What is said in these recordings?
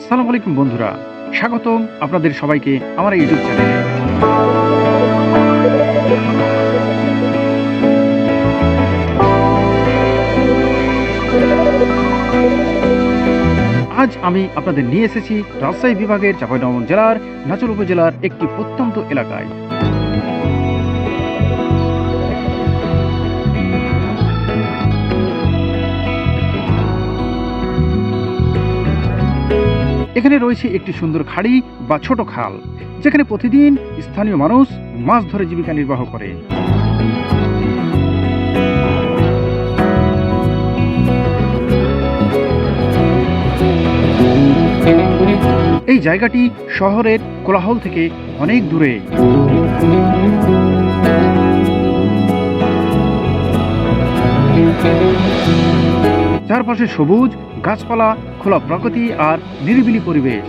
আসসালামু আলাইকুম বন্ধুরা। স্বাগতম আপনাদের সবাইকে আমার ইউটিউব চ্যানেলে আজ আমি আপনাদের নিয়ে এসেছি রাজশাহী বিভাগের চাঁপাইনবাবগঞ্জ জেলার নাচল উপজেলার একটি প্রত্যন্ত এলাকায়। এখানে রয়েছে একটি সুন্দর খাড়ি বা ছোট খাল, যেখানে প্রতিদিন স্থানীয় মানুষ মাছ ধরে জীবিকা নির্বাহ করে। এই জায়গাটি শহরের কোলাহল থেকে অনেক দূরে। চারপাশে সবুজ গাছপালা, খোলা প্রকৃতি আর নিরিবিলি পরিবেশ।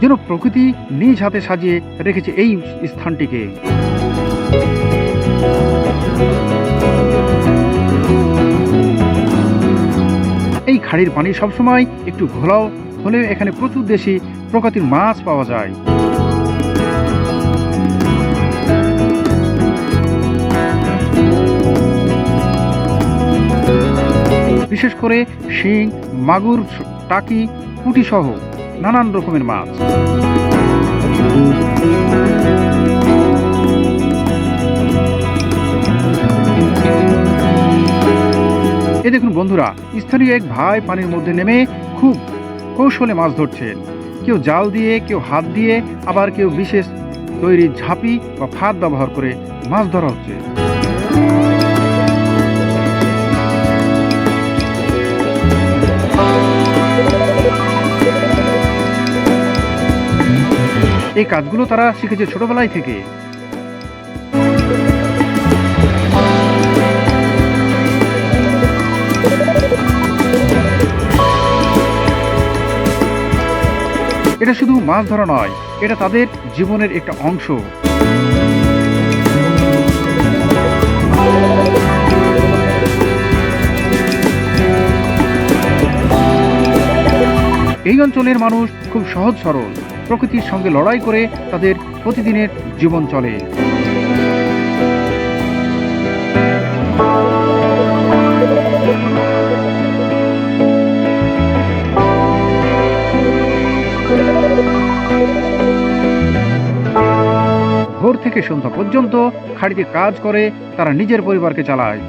যেন প্রকৃতি নিজ হাতে সাজিয়ে রেখেছে এই স্থানটিকে। এই খাড়ির পানি সবসময় একটু ঘোলাও, হলেও এখানে প্রচুর দেশি প্রকৃতির মাছ পাওয়া যায়। বিশেষ করে শিং, মাগুর, টাকি পুঁটি সহ নানান রকমের মাছ। এ দেখুন বন্ধুরা, স্থানীয় এক ভাই পানির মধ্যে নেমে খুব কৌশলে মাছ ধরছেন। কেউ জাল দিয়ে, কেউ হাত দিয়ে, আবার কেউ বিশেষ তৈরি ঝাঁপি বা ফাঁদ ব্যবহার করে মাছ ধরা হচ্ছে। এই কাজগুলো তারা শিখেছে ছোটবেলায় থেকে। এটা শুধু মাছ ধরা নয়, এটা তাদের জীবনের একটা অংশ। এই অঞ্চলের মানুষ খুব সহজ সরল প্রকৃতির সঙ্গে লড়াই করে তাদের প্রতিদিনের জীবন চলে। ভোর থেকে সন্ধ্যা পর্যন্ত খাড়িতে কাজ করে তারা নিজের পরিবারকে চালায়।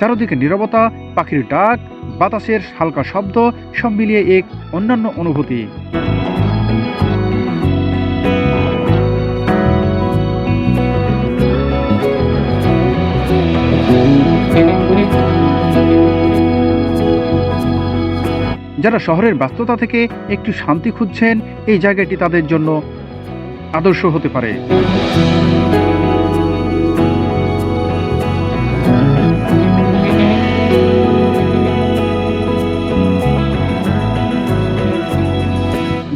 চারদিকে নীরবতা, পাখির ডাক, বাতাসের হালকা শব্দ, সব মিলিয়ে এক অন্যান্য অনুভূতি। যারা শহরের ব্যস্ততা থেকে একটু শান্তি খুঁজছেন, এই জায়গাটি তাদের জন্য আদর্শ হতে পারে।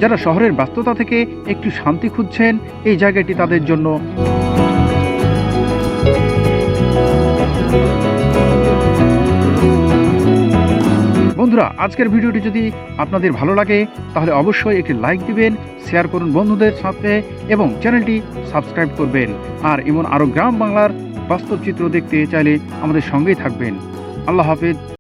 যারা শহরের ব্যস্ততা থেকে একটু শান্তি খুঁজছেন, এই জায়গাটি তাদের জন্য। বন্ধুরা, আজকের ভিডিওটি যদি আপনাদের ভালো লাগে, তাহলে অবশ্যই একটি লাইক দিবেন, শেয়ার করুন বন্ধুদের সাথে, এবং চ্যানেলটি সাবস্ক্রাইব করবেন। আর এমন আরও গ্রাম বাংলার বাস্তব চিত্র দেখতে চাইলে আমাদের সঙ্গেই থাকবেন। আল্লাহ হাফেজ।